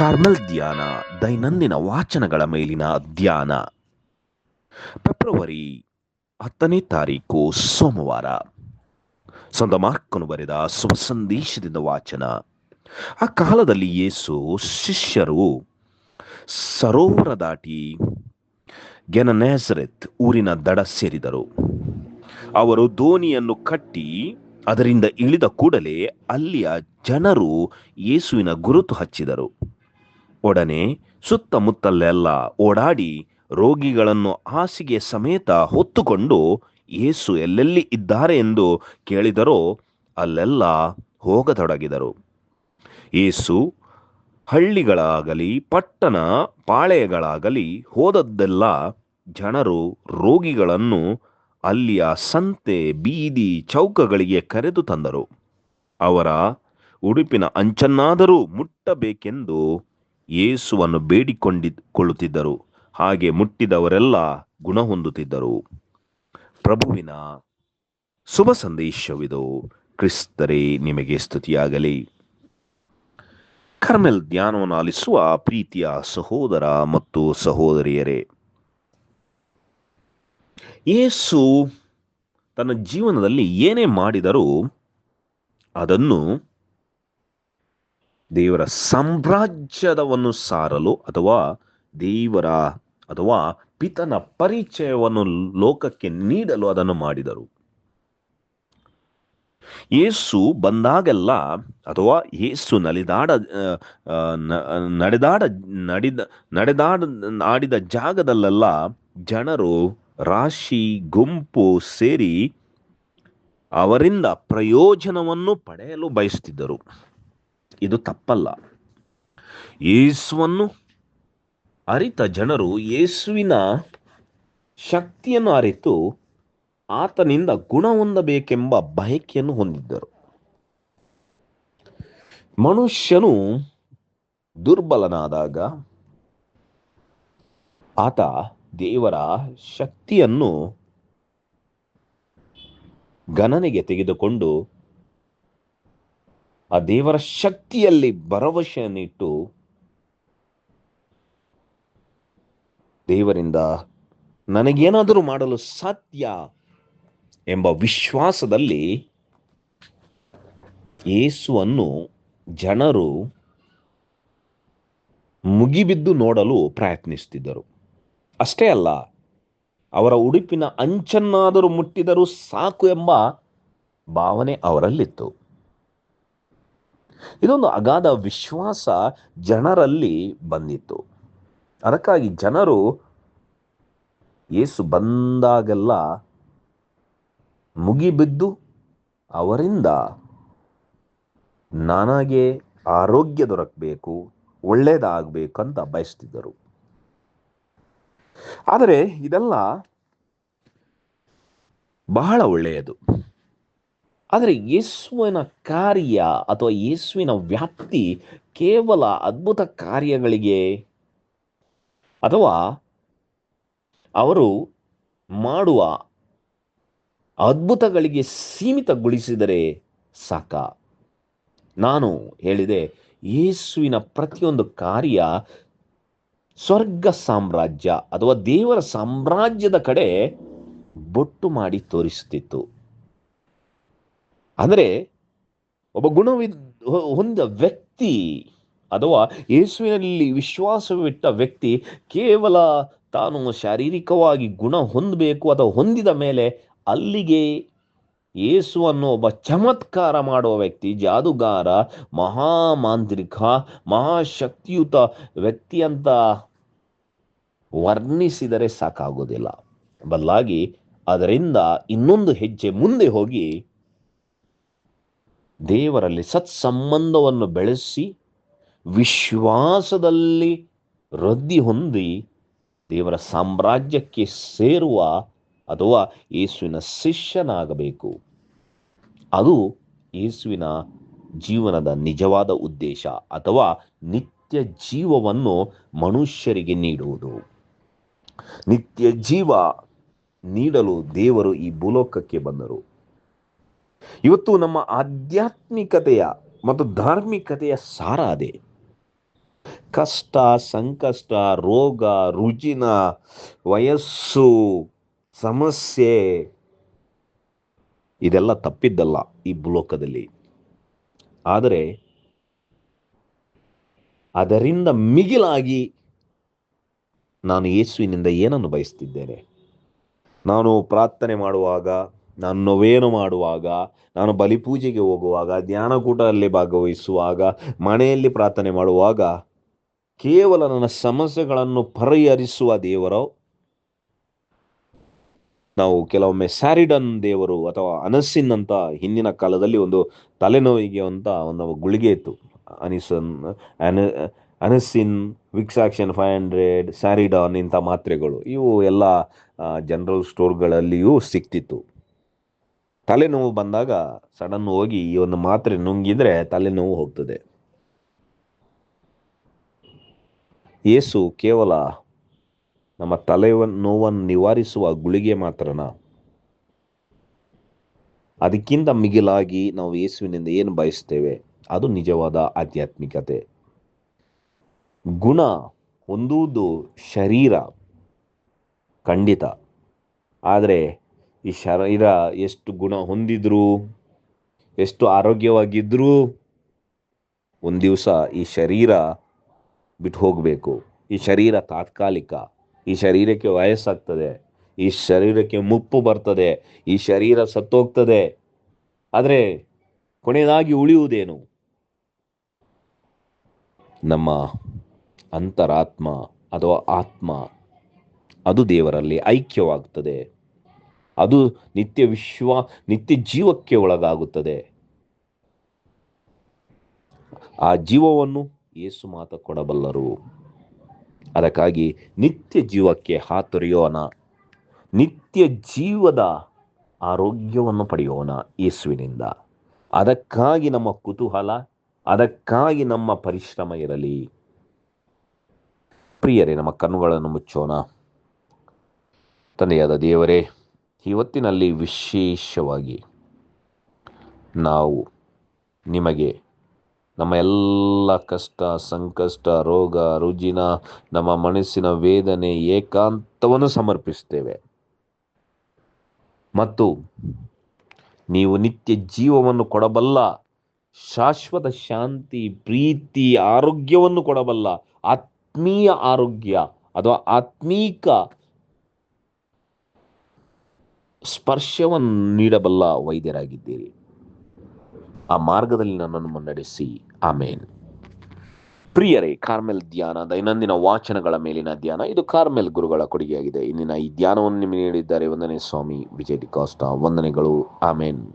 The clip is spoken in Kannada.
ಕಾರ್ಮೆಲ್ ಧ್ಯಾನ, ದೈನಂದಿನ ವಾಚನಗಳ ಮೇಲಿನ ಧ್ಯಾನ. ಫೆಬ್ರವರಿ ಹತ್ತನೇ ತಾರೀಕು, ಸೋಮವಾರ. ಸಂತ ಮಾರ್ಕನು ಬರೆದ ಸಂದೇಶದಿಂದ ವಾಚನ. ಆ ಕಾಲದಲ್ಲಿ ಯೇಸು ಶಿಷ್ಯರು ಸರೋವರ ದಾಟಿ ಗೆನನೆಸರೆತ್ ಊರಿನ ದಡ ಸೇರಿದರು. ಅವರು ದೋಣಿಯನ್ನು ಕಟ್ಟಿ ಅದರಿಂದ ಇಳಿದ ಕೂಡಲೇ ಅಲ್ಲಿಯ ಜನರು ಯೇಸುವಿನ ಗುರುತು ಹಚ್ಚಿದರು. ಒಡನೆ ಸುತ್ತಮುತ್ತಲೆಲ್ಲ ಓಡಾಡಿ ರೋಗಿಗಳನ್ನು ಹಾಸಿಗೆ ಸಮೇತ ಹೊತ್ತುಕೊಂಡು ಯೇಸು ಎಲ್ಲೆಲ್ಲಿ ಇದ್ದಾರೆ ಎಂದು ಕೇಳಿದರೋ ಅಲ್ಲೆಲ್ಲ ಹೋಗತೊಡಗಿದರು. ಯೇಸು ಹಳ್ಳಿಗಳಾಗಲಿ, ಪಟ್ಟಣ ಪಾಳೆಯಗಳಾಗಲಿ ಹೋದದ್ದೆಲ್ಲ ಜನರು ರೋಗಿಗಳನ್ನು ಅಲ್ಲಿಯ ಸಂತೆ, ಬೀದಿ, ಚೌಕಗಳಿಗೆ ಕರೆದು ತಂದರು. ಅವರ ಉಡುಪಿನ ಅಂಚನ್ನಾದರೂ ಮುಟ್ಟಬೇಕೆಂದು ಯೇಸುವನ್ನು ಬೇಡಿಕೊಂಡಿಕೊಳ್ಳುತ್ತಿದ್ದರು. ಹಾಗೆ ಮುಟ್ಟಿದವರೆಲ್ಲ ಗುಣ ಹೊಂದುತ್ತಿದ್ದರು ಪ್ರಭುವಿನ ಶುಭ ಸಂದೇಶವಿದು. ಕ್ರಿಸ್ತರೇ, ನಿಮಗೆ ಸ್ತುತಿಯಾಗಲಿ. ಕರ್ಮೆಲ್ ಧ್ಯಾನವನ್ನು ಆಲಿಸುವ ಪ್ರೀತಿಯ ಸಹೋದರ ಮತ್ತು ಸಹೋದರಿಯರೇ, ಯೇಸು ತನ್ನ ಜೀವನದಲ್ಲಿ ಏನೇ ಮಾಡಿದರೂ ಅದನ್ನು ದೇವರ ಸಾಮ್ರಾಜ್ಯದವನ್ನು ಸಾರಲು ಅಥವಾ ದೇವರ ಅಥವಾ ಪಿತನ ಪರಿಚಯವನ್ನು ಲೋಕಕ್ಕೆ ನೀಡಲು ಅದನ್ನು ಮಾಡಿದರು. ಯೇಸು ಬಂದಾಗೆಲ್ಲ ಅಥವಾ ಯೇಸು ನಲಿದಾಡ ನಡೆದಾಡ, ನಡಿದ, ನಡೆದಾಡ, ಆಡಿದ ಜಾಗದಲ್ಲೆಲ್ಲ ಜನರು ರಾಶಿ, ಗುಂಪು ಸೇರಿ ಅವರಿಂದ ಪ್ರಯೋಜನವನ್ನು ಪಡೆಯಲು ಬಯಸುತ್ತಿದ್ದರು ಇದು ತಪ್ಪಲ್ಲ. ಯೇಸುವನ್ನು ಅರಿತ ಜನರು ಯೇಸುವಿನ ಶಕ್ತಿಯನ್ನು ಅರಿತು ಆತನಿಂದ ಗುಣ ಹೊಂದಬೇಕೆಂಬ ಬಯಕೆಯನ್ನು ಹೊಂದಿದ್ದರು. ಮನುಷ್ಯನು ದುರ್ಬಲನಾದಾಗ ಆತ ದೇವರ ಶಕ್ತಿಯನ್ನು ಗಣನೆಗೆ ತೆಗೆದುಕೊಂಡು ಆ ದೇವರ ಶಕ್ತಿಯಲ್ಲಿ ಭರವಸೆಯನ್ನಿಟ್ಟು ದೇವರಿಂದ ನನಗೇನಾದರೂ ಮಾಡಲು ಸಾಧ್ಯ ಎಂಬ ವಿಶ್ವಾಸದಲ್ಲಿ ಯೇಸುವನ್ನು ಜನರು ಮುಗಿಬಿದ್ದು ನೋಡಲು ಪ್ರಯತ್ನಿಸುತ್ತಿದ್ದರು ಅಷ್ಟೇ ಅಲ್ಲ, ಅವರ ಉಡುಪಿನ ಅಂಚನ್ನಾದರೂ ಮುಟ್ಟಿದರೂ ಸಾಕು ಎಂಬ ಭಾವನೆ ಅವರಲ್ಲಿತ್ತು. ಇದೊಂದು ಅಗಾಧ ವಿಶ್ವಾಸ ಜನರಲ್ಲಿ ಬಂದಿತ್ತು. ಅದಕ್ಕಾಗಿ ಜನರು ಏಸು ಬಂದಾಗೆಲ್ಲ ಮುಗಿಬಿದ್ದು ಅವರಿಂದ ನನಗೆ ಆರೋಗ್ಯ ದೊರಕಬೇಕು ಒಳ್ಳೇದಾಗಬೇಕಂತ ಬಯಸ್ತಿದ್ದರು. ಆದರೆ ಇದೆಲ್ಲ ಬಹಳ ಒಳ್ಳೆಯದು. ಆದರೆ ಯೇಸುವಿನ ಕಾರ್ಯ ಅಥವಾ ಯೇಸುವಿನ ವ್ಯಾಪ್ತಿ ಕೇವಲ ಅದ್ಭುತ ಕಾರ್ಯಗಳಿಗೆ ಅಥವಾ ಅವರು ಮಾಡುವ ಅದ್ಭುತಗಳಿಗೆ ಸೀಮಿತಗೊಳಿಸಿದರೆ ಸಾಕ. ನಾನು ಹೇಳಿದೆ, ಯೇಸುವಿನ ಪ್ರತಿಯೊಂದು ಕಾರ್ಯ ಸ್ವರ್ಗ ಸಾಮ್ರಾಜ್ಯ ಅಥವಾ ದೇವರ ಸಾಮ್ರಾಜ್ಯದ ಕಡೆ ಬೊಟ್ಟು ಮಾಡಿ ತೋರಿಸುತ್ತಿತ್ತು. ಅಂದರೆ ಒಬ್ಬ ಗುಣವಿದ್ ಹೊಂದ ವ್ಯಕ್ತಿ ಅಥವಾ ಯೇಸುವಿನಲ್ಲಿ ವಿಶ್ವಾಸವಿಟ್ಟ ವ್ಯಕ್ತಿ ಕೇವಲ ತಾನು ಶಾರೀರಿಕವಾಗಿ ಗುಣ ಹೊಂದಬೇಕು ಅಥವಾ ಹೊಂದಿದ ಮೇಲೆ ಅಲ್ಲಿಗೆ ಯೇಸುವನ್ನು ಒಬ್ಬ ಚಮತ್ಕಾರ ಮಾಡುವ ವ್ಯಕ್ತಿ, ಜಾದುಗಾರ, ಮಹಾಮಾಂತ್ರಿಕ, ಮಹಾಶಕ್ತಿಯುತ ವ್ಯಕ್ತಿ ಅಂತ ವರ್ಣಿಸಿದರೆ ಸಾಕಾಗೋದಿಲ್ಲ. ಬದಲಾಗಿ ಅದರಿಂದ ಇನ್ನೊಂದು ಹೆಜ್ಜೆ ಮುಂದೆ ಹೋಗಿ ದೇವರಲ್ಲಿ ಸತ್ಸಂಬಂಧವನ್ನು ಬೆಳೆಸಿ ವಿಶ್ವಾಸದಲ್ಲಿ ವೃದ್ಧಿ ಹೊಂದಿ ದೇವರ ಸಾಮ್ರಾಜ್ಯಕ್ಕೆ ಸೇರುವ ಅಥವಾ ಯೇಸುವಿನ ಶಿಷ್ಯನಾಗಬೇಕು. ಅದು ಯೇಸುವಿನ ಜೀವನದ ನಿಜವಾದ ಉದ್ದೇಶ ಅಥವಾ ನಿತ್ಯ ಜೀವವನ್ನು ಮನುಷ್ಯರಿಗೆ ನೀಡುವುದು. ನಿತ್ಯ ಜೀವ ನೀಡಲು ದೇವರು ಈ ಭೂಲೋಕಕ್ಕೆ ಬಂದರು. ಇವತ್ತು ನಮ್ಮ ಆಧ್ಯಾತ್ಮಿಕತೆಯ ಮತ್ತು ಧಾರ್ಮಿಕತೆಯ ಸಾರ ಅದೇ. ಕಷ್ಟ, ಸಂಕಷ್ಟ, ರೋಗ, ರುಜಿನ, ವಯಸ್ಸು, ಸಮಸ್ಯೆ, ಇದೆಲ್ಲ ತಪ್ಪಿದ್ದಲ್ಲ ಈ ಭೂಲೋಕದಲ್ಲಿ. ಆದರೆ ಅದರಿಂದ ಮಿಗಿಲಾಗಿ ನಾನು ಯೇಸುವಿನಿಂದ ಏನನ್ನು ಬಯಸ್ತಿದ್ದೇನೆ? ನಾನು ಪ್ರಾರ್ಥನೆ ಮಾಡುವಾಗ ನಾನು ನೋವೇನು ಮಾಡುವಾಗ, ನಾನು ಬಲಿಪೂಜೆಗೆ ಹೋಗುವಾಗ, ಧ್ಯಾನಕೂಟದಲ್ಲಿ ಭಾಗವಹಿಸುವಾಗ, ಮನೆಯಲ್ಲಿ ಪ್ರಾರ್ಥನೆ ಮಾಡುವಾಗ, ಕೇವಲ ನನ್ನ ಸಮಸ್ಯೆಗಳನ್ನು ಪರಿಹರಿಸುವ ದೇವರು? ನಾವು ಕೆಲವೊಮ್ಮೆ ಸ್ಯಾರಿಡನ್ ದೇವರು ಅಥವಾ ಅನಸ್ಸಿನ್ ಅಂತ ಹಿಂದಿನ ಕಾಲದಲ್ಲಿ ಒಂದು ತಲೆನೋವಿಗೆ ಅಂತ ಒಂದು ಗುಳಿಗೆ ಇತ್ತು. ಅನಿಸನ್, ಅನ ಅನಸಿನ್ ವಿಕ್ಸಾಕ್ಷನ್ ಫೈವ್ ಹಂಡ್ರೆಡ್, ಸ್ಯಾರಿಡಾನ್ ಇಂಥ ಮಾತ್ರೆಗಳು ಇವು ಎಲ್ಲ ಜನರಲ್ ಸ್ಟೋರ್ಗಳಲ್ಲಿಯೂ ಸಿಕ್ತಿತ್ತು. ತಲೆನೋವು ಬಂದಾಗ ಸಡನ್ ಹೋಗಿ ಈ ಒಂದು ಮಾತ್ರೆ ನುಂಗಿದ್ರೆ ತಲೆನೋವು ಹೋಗ್ತದೆ. ಏಸು ಕೇವಲ ನಮ್ಮ ತಲೆ ನೋವನ್ನು ನಿವಾರಿಸುವ ಗುಳಿಗೆ ಮಾತ್ರನಾ? ಅದಕ್ಕಿಂತ ಮಿಗಿಲಾಗಿ ನಾವು ಯೇಸುವಿನಿಂದ ಏನು ಬಯಸ್ತೇವೆ? ಅದು ನಿಜವಾದ ಆಧ್ಯಾತ್ಮಿಕತೆ. ಗುಣ ಹೊಂದುವುದು ಶರೀರ, ಖಂಡಿತ. ಆದರೆ ಈ ಶರೀರ ಎಷ್ಟು ಗುಣ ಹೊಂದಿದ್ರು, ಎಷ್ಟು ಆರೋಗ್ಯವಾಗಿದ್ರು ಒಂದು ದಿವಸ ಈ ಶರೀರ ಬಿಟ್ಟು ಹೋಗಬೇಕು. ಈ ಶರೀರ ತಾತ್ಕಾಲಿಕ. ಈ ಶರೀರಕ್ಕೆ ವಯಸ್ಸಾಗ್ತದೆ. ಈ ಶರೀರಕ್ಕೆ ಮುಪ್ಪು ಬರ್ತದೆ. ಈ ಶರೀರ ಸತ್ತೋಗ್ತದೆ. ಆದರೆ ಕೊನೆಯದಾಗಿ ಉಳಿಯುವುದೇನು? ನಮ್ಮ ಅಂತರಾತ್ಮ ಅಥವಾ ಆತ್ಮ. ಅದು ದೇವರಲ್ಲಿ ಐಕ್ಯವಾಗುತ್ತದೆ ಅದು ನಿತ್ಯ ವಿಶ್ವ, ನಿತ್ಯ ಜೀವಕ್ಕೆ ಒಳಗಾಗುತ್ತದೆ. ಆ ಜೀವವನ್ನು ಏಸು ಮಾತ ಕೊಡಬಲ್ಲರು. ಅದಕ್ಕಾಗಿ ನಿತ್ಯ ಜೀವಕ್ಕೆ ಹಾತೊರೆಯೋಣ. ನಿತ್ಯ ಜೀವದ ಆರೋಗ್ಯವನ್ನು ಪಡೆಯೋಣ ಯೇಸುವಿನಿಂದ. ಅದಕ್ಕಾಗಿ ನಮ್ಮ ಕುತೂಹಲ, ಅದಕ್ಕಾಗಿ ನಮ್ಮ ಪರಿಶ್ರಮ ಇರಲಿ. ಪ್ರಿಯರೇ, ನಮ್ಮ ಕಣ್ಣುಗಳನ್ನು ಮುಚ್ಚೋಣ. ತಂದೆಯಾದ ದೇವರೇ ಇವತ್ತಿನಲ್ಲಿ ವಿಶೇಷವಾಗಿ ನಾವು ನಿಮಗೆ ನಮ್ಮ ಎಲ್ಲ ಕಷ್ಟ, ಸಂಕಷ್ಟ, ರೋಗ, ರುಜಿನ, ನಮ್ಮ ಮನಸ್ಸಿನ ವೇದನೆ, ಏಕಾಂತವನ್ನು ಸಮರ್ಪಿಸ್ತೇವೆ ಮತ್ತು ನೀವು ನಿತ್ಯ ಜೀವವನ್ನು ಕೊಡಬಲ್ಲ, ಶಾಶ್ವತ ಶಾಂತಿ, ಪ್ರೀತಿ, ಆರೋಗ್ಯವನ್ನು ಕೊಡಬಲ್ಲ, ಆತ್ಮೀಯ ಆರೋಗ್ಯ ಅಥವಾ ಆತ್ಮೀಕ ಸ್ಪರ್ಶವನ್ನು ನೀಡಬಲ್ಲ ವೈದ್ಯರಾಗಿದ್ದೀರಿ. ಆ ಮಾರ್ಗದಲ್ಲಿ ನನ್ನನ್ನು ಮುನ್ನಡೆಸಿ. ಆಮೇನ್. ಪ್ರಿಯರೇ, ಕಾರ್ಮೆಲ್ ಧ್ಯಾನ, ದೈನಂದಿನ ವಾಚನಗಳ ಮೇಲಿನ ಧ್ಯಾನ, ಇದು ಕಾರ್ಮೆಲ್ ಗುರುಗಳ ಕೊಡುಗೆಯಾಗಿದೆ. ಇಂದಿನ ಈ ಧ್ಯಾನವನ್ನು ನಿಮಗೆ ನೀಡಿದ್ದಾರೆ ವಂದನೆ ಸ್ವಾಮಿ ವಿಜಯ್ ಡಿಕಾಸ್ಟಾ. ವಂದನೆಗಳು. ಆಮೇನ್.